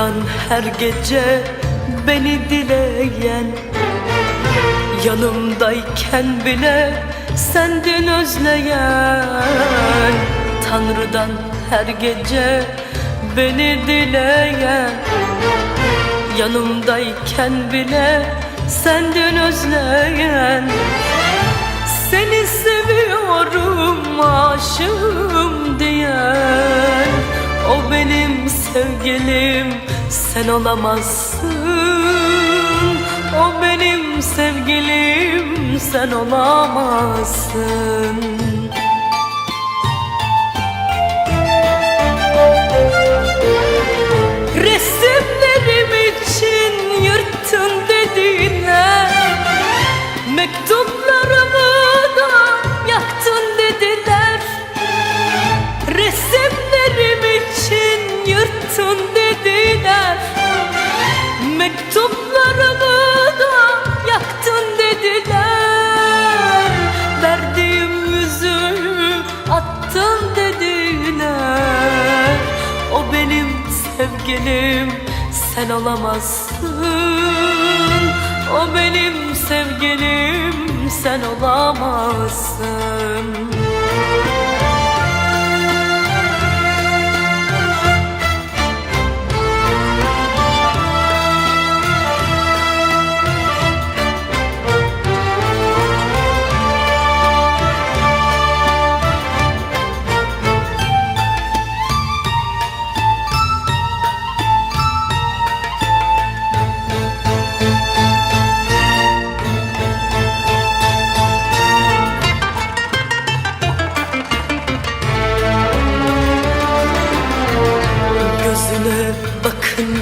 Tanrı'dan her gece beni dileyen Yanımdayken bile sendin özleyen. Tanrı'dan her gece beni dileyen Yanımdayken bile sendin özleyen. Seni seviyorum aşığım diyen O benim sevgilim sen olamazsın. O benim sevgilim sen olamazsın. Resimlerim için yırttın dediler. Mektuplarımı Mektuplarımı da yaktın dediler. Verdiğim yüzüğü attın dediler. O benim sevgilim sen olamazsın. O benim sevgilim sen olamazsın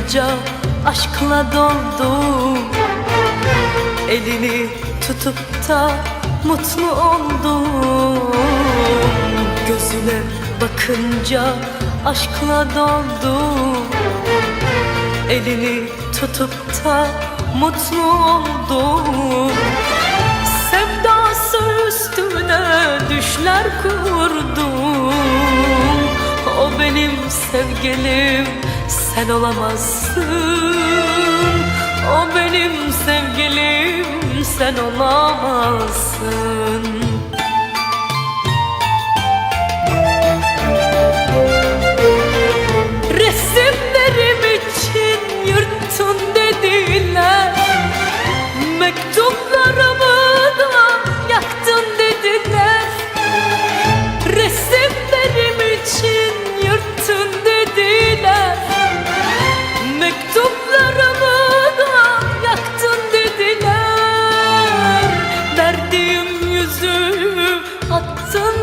bakınca aşkla doldum Elini tutup da mutlu oldum Gözüne bakınca aşkla doldum Elini tutup da mutlu oldum Sevdası üstüne düşler kurdum O benim sevgilim sen olamazsın. O benim sevgilim sen olamazsın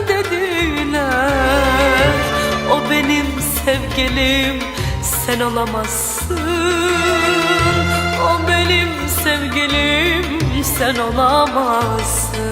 dediler. O benim sevgilim sen olamazsın. O benim sevgilim sen olamazsın.